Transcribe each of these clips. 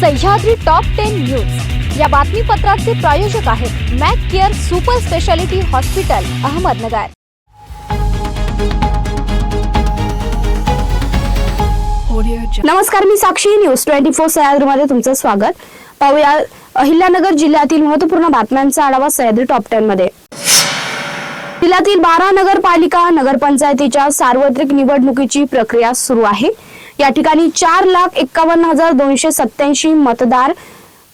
Sahyadri top ten news या बातमीपत्राचे प्रायोजक आहेत Mac care super speciality hospital Ahmednagar. नमस्कार मी साक्षी. न्यूज ट्वेंटी फोर सह्याद्रीमध्ये तुमचं स्वागत. पाहूया अहिल्यानगर जिल्ह्यातील महत्त्वपूर्ण बातम्यांचा आढावा सह्याद्री टॉप टेन मध्ये. जिल्ह्यातील बारा नगरपालिका नगरपंचायतीच्या सार्वत्रिक निवडणुकीची प्रक्रिया सुरू आहे. या ठिकाणी चार लाख एक्कावन्न हजार दोनशे सत्याऐंशी मतदार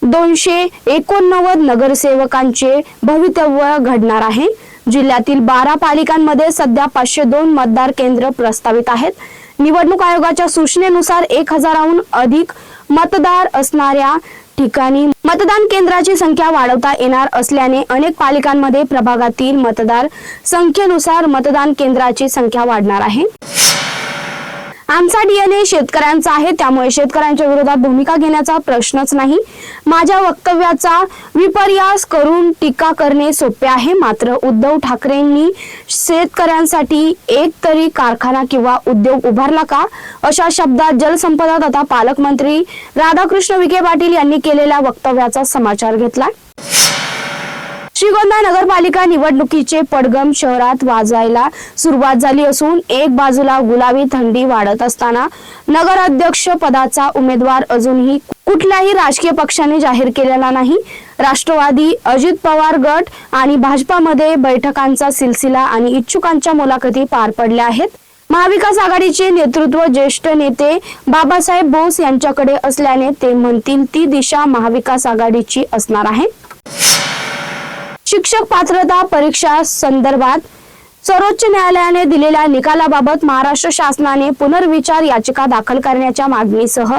दोनशे एकोणनव्वद नगरसेवकांचे भवितव्य घडणार आहे. जिल्ह्यातील बारा पालिकांमध्ये सध्या पाचशे दोन मतदार केंद्र प्रस्तावित आहेत. निवडणूक आयोगाच्या सूचनेनुसार एक हजाराहून अधिक मतदार असणाऱ्या ठिकाणी मतदान केंद्राची संख्या वाढवता येणार असल्याने अनेक पालिकांमध्ये प्रभागातील मतदार संख्येनुसार मतदान केंद्राची संख्या वाढणार आहे. आमचा डीएनए शेतकऱ्यांचा आहे त्यामुळे शेतकऱ्यांच्या विरोधात भूमिका घेण्याचा प्रश्नच नाही. माझ्या वक्तव्याचा विपर्यास करून टीका करणे सोपे आहे. मात्र उद्धव ठाकरेंनी शेतकऱ्यांसाठी एक तरी कारखाना किंवा उद्योग उभारला का? अशा शब्दात जलसंपदा तथा पालकमंत्री राधाकृष्ण विखे पाटील यांनी केलेल्या वक्तव्याचा समाचार घेतला श्रीगोंदा नगरपालिका निवडणुकीचे पडगम शहरात वाजायला सुरुवात झाली असून एक बाजूला गुलाबी थंडी वाढत असताना नगराध्यक्ष पदाचा उमेदवार अजूनही कुठल्याही राजकीय पक्षाने जाहीर केलेला नाही. राष्ट्रवादी अजित पवार गट आणि भाजपामध्ये बैठकांचा सिलसिला आणि इच्छुकांच्या मुलाखती पार पडल्या आहेत. महाविकास आघाडीचे नेतृत्व ज्येष्ठ नेते बाबासाहेब बोस यांच्याकडे असल्याने ते म्हणतील ती दिशा महाविकास आघाडीची असणार आहे. शिक्षक पात्रता परीक्षा संदर्भात सर्वोच्च न्यायालयाने दिलेल्या निकालाबाबत महाराष्ट्र शासनाने पुनर्विचार याचिका दाखल करण्याच्या मागणीसह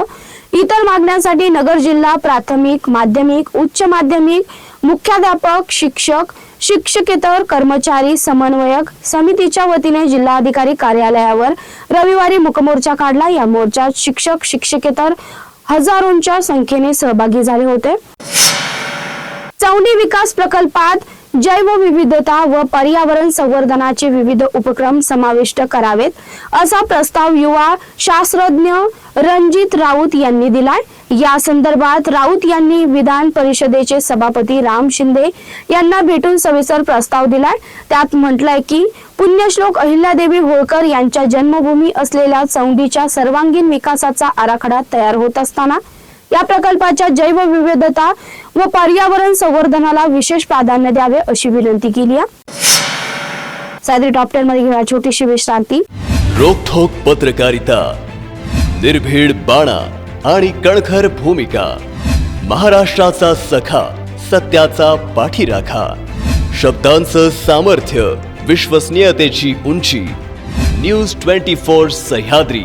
इतर मागण्यांसाठी नगर जिल्हा प्राथमिक माध्यमिक उच्च माध्यमिक मुख्याध्यापक शिक्षक शिक्षकेतर कर्मचारी समन्वयक समितीच्या वतीने जिल्हाधिकारी कार्यालयावर रविवारी मुकमोर्चा काढला. या मोर्चात शिक्षक शिक्षकेतर हजारोंच्या संख्येने सहभागी झाले होते. चौनी विकास प्रकल्पात जैवविविधता व पर्यावरण संवर्धनाचे विविध उपक्रम समाविष्ट करावेत असा प्रस्ताव युवा शास्त्रज्ञ रणजित राऊत यांनी दिलाय. या संदर्भात राऊत यांनी विधान परिषदेचे सभापती राम शिंदे यांना भेटून सविस्तर प्रस्ताव दिलाय. त्यात म्हटलंय की पुण्यश्लोक अहिल्यादेवी होळकर यांच्या जन्मभूमी असलेल्या चौंडीच्या सर्वांगीण विकासाचा आराखडा तयार होत असताना या प्रकल्पाच्या जैवविविधता व पर्यावरण संवर्धनाला विशेष प्राधान्य द्यावे अशी विनंती केली आहे. सादरी टॉप टेन मध्ये घेऊया छोटीशी विश्रांती. रोखोक पत्रकारिता निर्भीड बाणा आणि कणखर भूमिका महाराष्ट्राचा सखा सत्याचा पाठीराखा शब्दांचं सामर्थ्य विश्वसनीयतेची उंची news twenty four Sahyadri.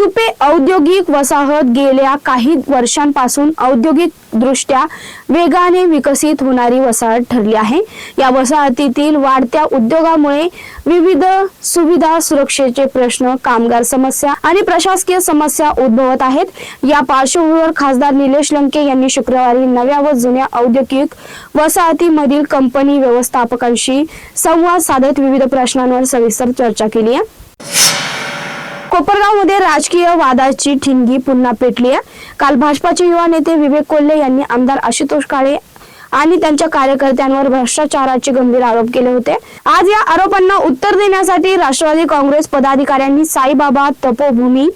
Supe औद्योगिक वसाहत गेल्या काही वर्षांपासून औद्योगिक दृष्ट्या वेगाने विकसित होणारी वसाहत ठरली आहे. या वसाहतीतील वाढत्या उद्योगामुळे विविध सुविधा सुरक्षेचे प्रश्न कामगार समस्या आणि प्रशासकीय समस्या उद्भवत आहेत. या पार्श्वभूमीवर खासदार निलेश लंके यांनी शुक्रवारी नव्या व जुन्या औद्योगिक वसाहतीमधील कंपनी व्यवस्थापकांशी संवाद साधत विविध प्रश्नांवर सविस्तर चर्चा केली आहे. कोपरगावमध्ये राजकीय वादाची ठिणगी पुन्हा पेटली आहे काल भाजपाचे युवा नेते विवेक कोल्हे यांनी आमदार आशुतोष काळे आणि त्यांच्या कार्यकर्त्यांवर भ्रष्टाचाराचे गंभीर आरोप केले होते. आज या आरोपांना उत्तर देण्यासाठी राष्ट्रवादी काँग्रेस पदाधिकाऱ्यांनी साईबाबा तपोभूमी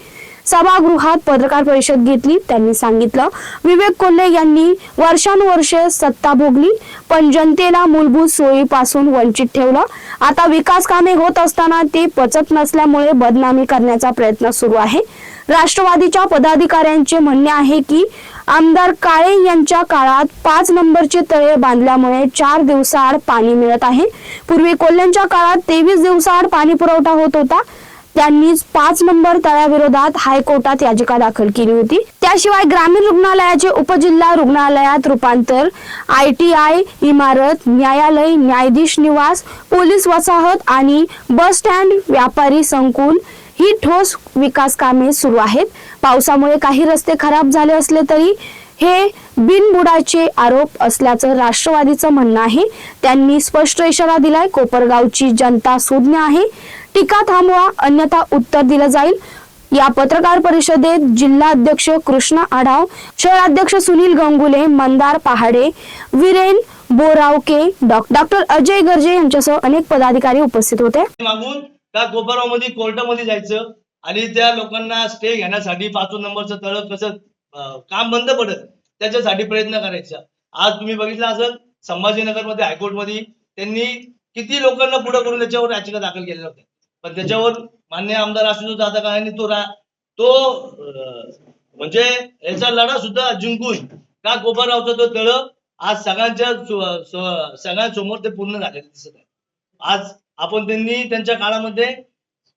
सभागृहात पत्रकार परिषद घेतली त्यांनी सांगितलं. विवेक कोल्हे यांनी वर्षानुवर्षे सत्ता भोगली पण जनतेला मूलभूत सोयीपासून वंचित ठेवलं. आता विकास कामे होत असताना ते पचत नसल्यामुळे बदनामी करण्याचा प्रयत्न सुरू आहे. राष्ट्रवादीच्या पदाधिकाऱ्यांचे म्हणणे आहे की आमदार काळे यांच्या काळात पाच नंबरचे तळे बांधल्यामुळे चार दिवसाआड पाणी मिळत आहे. पूर्वी कोल्ह्यांच्या काळात तेवीस दिवसाआड पाणी पुरवठा होत होता. त्यांनीच पाच नंबर तळ्याविरोधात हायकोर्टात याचिका दाखल केली होती. त्याशिवाय ग्रामीण रुग्णालयाचे उपजिल्हा रुग्णालयात रूपांतर आय टी आय इमारत न्यायालय न्यायाधीश निवास पोलीस वसाहत आणि बस स्टँड व्यापारी संकुल ही ठोस विकास कामे सुरू आहेत. पावसामुळे काही रस्ते खराब झाले असले तरी हे बिनबुडाचे आरोप असल्याचं राष्ट्रवादीचं म्हणणं आहे. त्यांनी स्पष्ट इशारा दिलाय. कोपरगावची जनता सुज्ञ आहे. टीका थांबवा अन्यथा उत्तर दिलं जाईल. या पत्रकार परिषदेत जिल्हा अध्यक्ष कृष्ण आढाव शहराध्यक्ष सुनील गंगुले मंदार पहाडे विरेन बोरावके डॉक्टर अजय गर्जे यांच्यासह अनेक पदाधिकारी उपस्थित होते. मागून त्या कोपरामध्ये कोर्टामध्ये जायचं आणि त्या लोकांना स्टे घेण्यासाठी पाच नंबरचं तळ कसं काम बंद पडत त्याच्यासाठी प्रयत्न करायचा. आज तुम्ही बघितलं असेल संभाजीनगरमध्ये हायकोर्टमध्ये त्यांनी किती लोकांना पुढे करून त्याच्यावर याचिका दाखल केलेल्या होत्या. पण त्याच्यावर मान्य आमदार आशुतोष दादा काळेंनी तो रा- तो म्हणजे याचा लढा सुद्धा जिंकून का गोपाळरावचा तो तळ आज सगळ्यांच्या सगळ्यांसमोर ते पूर्ण झालेले दिसत आहे. आज आपण त्यांनी त्यांच्या काळामध्ये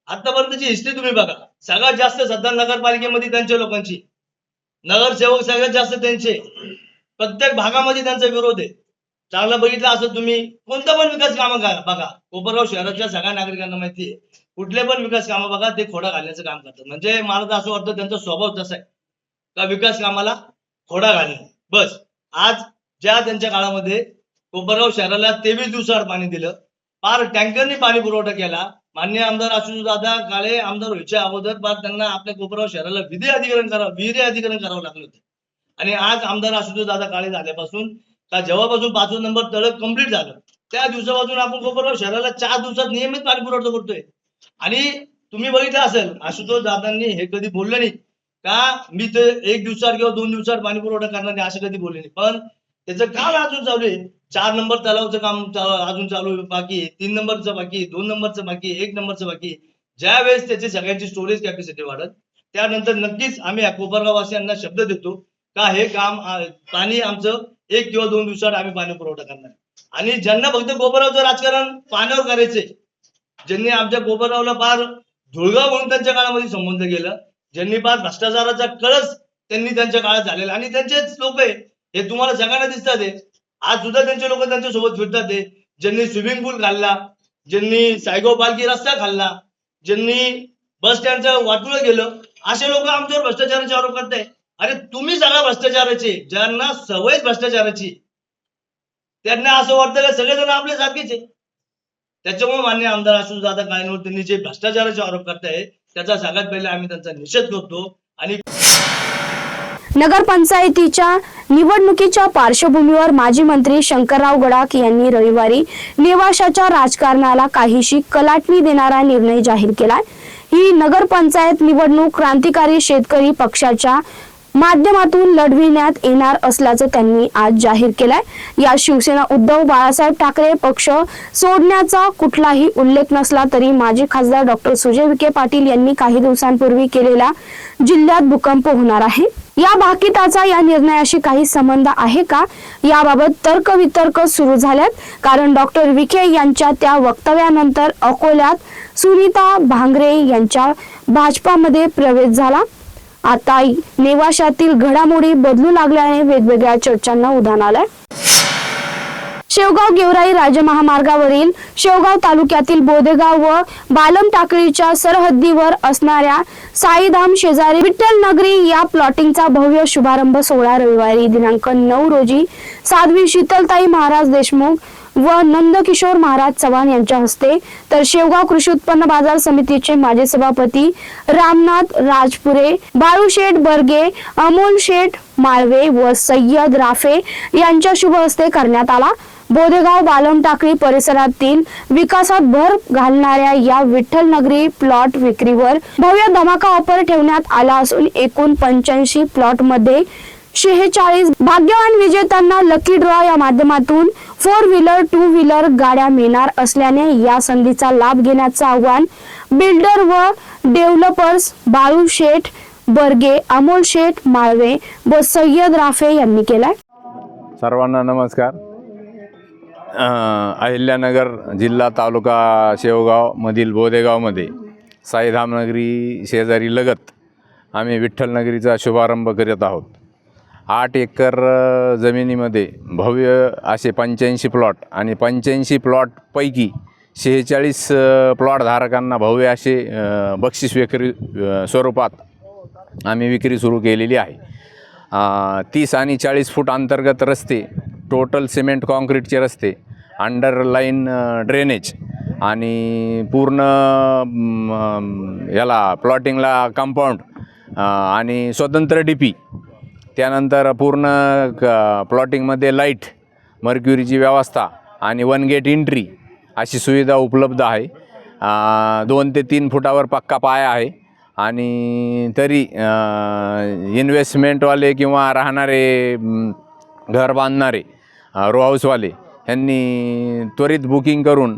आतापर्यंतची हिस्ट्री तुम्ही बघा. सगळ्यात जास्त सध्या नगरपालिकेमध्ये त्यांच्या लोकांची. नगरसेवक सगळ्यात जास्त त्यांचे. प्रत्येक भागामध्ये त्यांचा विरोध आहे. चांगलं बघितलं असं तुम्ही कोणतं पण विकास कामं करा बघा. कोपरगाव शहराच्या सगळ्या नागरिकांना माहिती आहे कुठले पण विकास कामं बघा ते खोडा घालण्याचं काम करतात. म्हणजे मला तर असं वाटतं त्यांचा स्वभाव तसा आहे का विकास कामाला खोडा घालणे. बस आज ज्या त्यांच्या काळामध्ये कोपरगाव शहराला तेवीस दिवसाआड पाणी दिलं पार टँकरने पाणी पुरवठा केला मान्य आमदार आशुतोष दादा काळे आमदार व्हायच्या अगोदर पार त्यांना आपल्या कोपरगाव शहराला विधी अधिकरण करावं विहिरी अधिकरण करावं लागलं होतं. आणि आज आमदार आशुतोष दादा काळे झाल्यापासून का जेव्हापासून पाचवं नंबर तळ कंप्लीट झालं त्या दिवसापासून आपण कोपरगाव शहराला चार दिवसात नियमित पाणी पुरवठा करतोय. आणि तुम्ही बघितलं असेल आशुतोष दादांनी हे कधी बोललं नाही का मी ते एक दिवसात किंवा दोन दिवसात पाणी पुरवठा करणार नाही असं कधी बोलले नाही. पण त्याचं काम अजून चालू आहे. चार नंबर तलावचं काम अजून चालू आहे बाकी तीन नंबरचं बाकी दोन नंबरचं बाकी एक नंबरचं बाकी ज्या वेळेस त्याची सगळ्यांची स्टोरेज कॅपॅसिटी वाढत त्यानंतर नक्कीच आम्ही या कोपरगाववासियांना शब्द देतो का हे काम पाणी आमचं एक किंवा दोन दिवसात आम्ही पाणी पुरवठा करणार. आणि ज्यांना फक्त कोपरगावचं राजकारण पाण्यावर करायचे ज्यांनी आमच्या गोपरावला फार धुळगाव म्हणून त्यांच्या काळामध्ये संबंध केलं ज्यांनी फार भ्रष्टाचाराचा कळस त्यांनी त्यांच्या काळात झालेला. आणि त्यांचेच लोक आहे हे तुम्हाला सगळ्यांना दिसतात आज सुद्धा त्यांचे लोक त्यांच्यासोबत फिरतात ज्यांनी स्विमिंग पूल खाल्ला ज्यांनी सायगो पालखी रस्ता खाल्ला ज्यांनी बस स्टँडचं वाटून गेलं असे लोक आमच्यावर भ्रष्टाचाराचे आरोप करताय अरे तुम्ही सांगा भ्रष्टाचाराचे ज्यांना सवय भ्रष्टाचाराची. त्यांना असं वाटतं का सगळेजण आपले सारखेच त्याच्यामुळे मान्य आमदार आशुष दादा काळेंवर त्यांनी जे भ्रष्टाचाराचे आरोप करताय त्याचा सगळ्यात पहिले आम्ही त्यांचा निषेध करतो आणि नगरपंचायतीच्या निवडणुकीच्या पार्श्वभूमीवर माजी मंत्री शंकरराव गडाख यांनी रविवारी निवाशाच्या राजकारणाला काहीशी कलाटणी देणारा निर्णय जाहीर केलाय. ही नगरपंचायत निवडणूक क्रांतिकारी शेतकरी पक्षाच्या माध्यमातून लढविण्यात येणार असल्याचं त्यांनी आज जाहीर केलंय. या शिवसेना उद्धव बाळासाहेब ठाकरे पक्ष सोडण्याचा कुठलाही उल्लेख नसला तरी माजी खासदार डॉक्टर सुजय विखे पाटील यांनी काही दिवसांपूर्वी केलेला जिल्ह्यात भूकंप होणार आहे. या भाकिताचा या निर्णयाशी काही संबंध आहे का? याबाबत तर्कवितर्क सुरू झाल्यात. कारण डॉक्टर विखे यांच्या त्या वक्तव्यानंतर अकोल्यात सुनीता भांगरे यांच्या भाजपामध्ये प्रवेश झाला. आता नेवाशातील घडामोडी बदलू लागल्याने वेगवेगळ्या चर्चांना उधाण आलंय. शेवगाव गेवराई राज्य महामार्गावरील शेवगाव तालुक्यातील बोदेगाव व बालम टाकळीच्या सरहद्दीवर असणाऱ्या साईधाम शेजारी विठ्ठल नगरी या प्लॉटिंगचा भव्य शुभारंभ सोहळा रविवारी दिनांक नऊ रोजी साध्वी शीतलताई महाराज देशमुख व नंदकिशोर महाराज चव्हाण यांच्या हस्ते तर शेवगाव कृषी उत्पन्न बाजार समितीचे माजी सभापती रामनाथ राजपुरे बाळूशेठ बर्गे अमोल शेठ माळवे व सय्यद राफे यांच्या शुभ हस्ते करण्यात आला. बोदेगाव बालम टाकळी परिसरातील विकासात भर घालणाऱ्या या विठ्ठल नगरी प्लॉट विक्रीवर भव्य धमाका ऑफर ठेवण्यात आला असून एकूण पंच्याऐंशी प्लॉटमध्ये शेहेचाळीस भाग्यवान विजेत्यांना लकी ड्रॉ या माध्यमातून फोर व्हीलर टू व्हीलर गाड्या मिळणार असल्याने या संधीचा लाभ घेण्याचं आव्हान बिल्डर व डेव्हलपर्स बाळू शेठ बर्गे अमोल शेठ माळवे व सय्यद राफे यांनी केलाय. सर्वांना नमस्कार. अहिल्यानगर जिल्हा तालुका शेवगावमधील बोदेगावमध्ये साईधामनगरी शेजारी लगत आम्ही विठ्ठलनगरीचा शुभारंभ करीत आहोत. आठ एकर जमिनीमध्ये भव्य असे पंच्याऐंशी प्लॉट आणि पंच्याऐंशी प्लॉटपैकी शेहेचाळीस प्लॉटधारकांना भव्य असे बक्षीस विक्री स्वरूपात आम्ही विक्री सुरू केलेली आहे. तीस आणि चाळीस फूट अंतर्गत रस्ते टोटल सिमेंट कॉन्क्रीटचे रस्ते अंडरलाईन ड्रेनेज आणि पूर्ण याला प्लॉटिंगला कंपाऊंड आणि स्वतंत्र डी पी त्यानंतर पूर्ण क प्लॉटिंगमध्ये लाइट मर्क्युरीची व्यवस्था आणि वन गेट एंट्री अशी सुविधा उपलब्ध आहे. दोन ते तीन फुटावर पक्का पाया आहे. आणि तरी इन्व्हेस्टमेंटवाले किंवा राहणारे घर बांधणारे रो हाऊसवाले यांनी त्वरित बुकिंग करून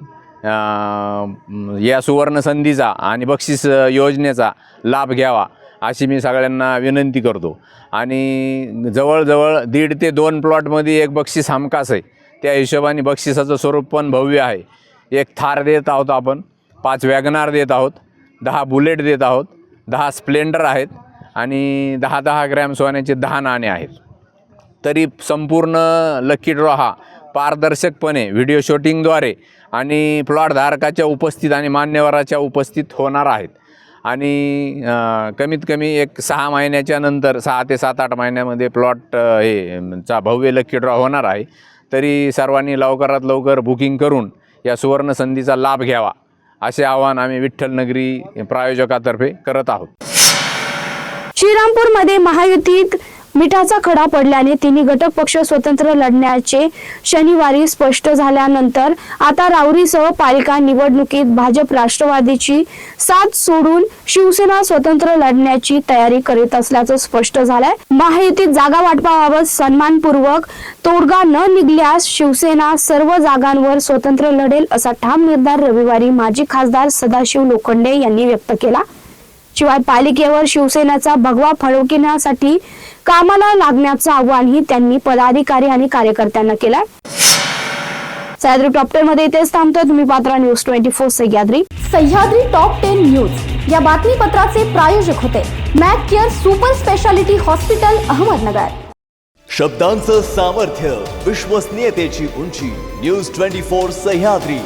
या सुवर्णसंधीचा आणि बक्षीस योजनेचा लाभ घ्यावा. अशी मी सगळ्यांना विनंती करतो. आणि जवळजवळ दीड ते दोन प्लॉटमध्ये एक बक्षीस हमखास आहे. त्या हिशोबाने बक्षिसाचं स्वरूप पण भव्य आहे. एक थार देत आहोत आपण पाच वॅगनार देत आहोत दहा बुलेट देत आहोत दहा स्प्लेंडर आहेत आणि दहा दहा ग्रॅम सोन्याचे दहा नाणे आहेत. तरी संपूर्ण लकी ड्रॉ हा पारदर्शकपणे व्हिडिओ शूटिंगद्वारे आणि प्लॉट धारकाच्या उपस्थित आणि मान्यवराच्या उपस्थित होणार आहेत. आणि कमीत कमी एक सहा महिन्याच्या नंतर सहा ते सात आठ महिन्यामध्ये प्लॉट हे चा भव्य लक्की ड्रॉ होणार आहे. तरी सर्वांनी लवकरात लवकर बुकिंग करून या सुवर्ण संधीचा लाभ घ्यावा असे आवाहन आम्ही विठ्ठल नगरी प्रायोजकातर्फे करत आहोत. श्रीरामपूरमध्ये महायुतीत मिठाचा खडा पडल्याने तिन्ही घटक पक्ष स्वतंत्र लढण्याचे शनिवारी स्पष्ट झाल्यानंतर आता राऊरीसह पालिका निवडणुकीत भाजप राष्ट्रवादीची साथ सोडून शिवसेना स्वतंत्र लढण्याची तयारी करीत असल्याचं स्पष्ट झालंय. महायुतीत जागा वाटपाबाबत सन्मानपूर्वक तोडगा न निघल्यास शिवसेना सर्व जागांवर स्वतंत्र लढेल असा ठाम निर्धार रविवारी माजी खासदार सदाशिव लोखंडे यांनी व्यक्त केला. शिवाय पालिकेवर शिवसेनेचा भगवा फडवण्यासाठी कामाला लागण्याचं आव्हानही त्यांनी पदाधिकारी आणि कार्यकर्त्यांना केलंय. सह्याद्री टॉप्टरमध्ये इथेच थांबतोय. तुम्ही Patra news twenty four Sahyadri. Sahyadri top ten news या बातमीपत्राचे प्रायोजक होते Mac care super speciality hospital Ahmednagar. शब्दांचं सामर्थ्य विश्वसनीयतेची उंची न्यूज ट्वेंटी फोर सह्याद्री.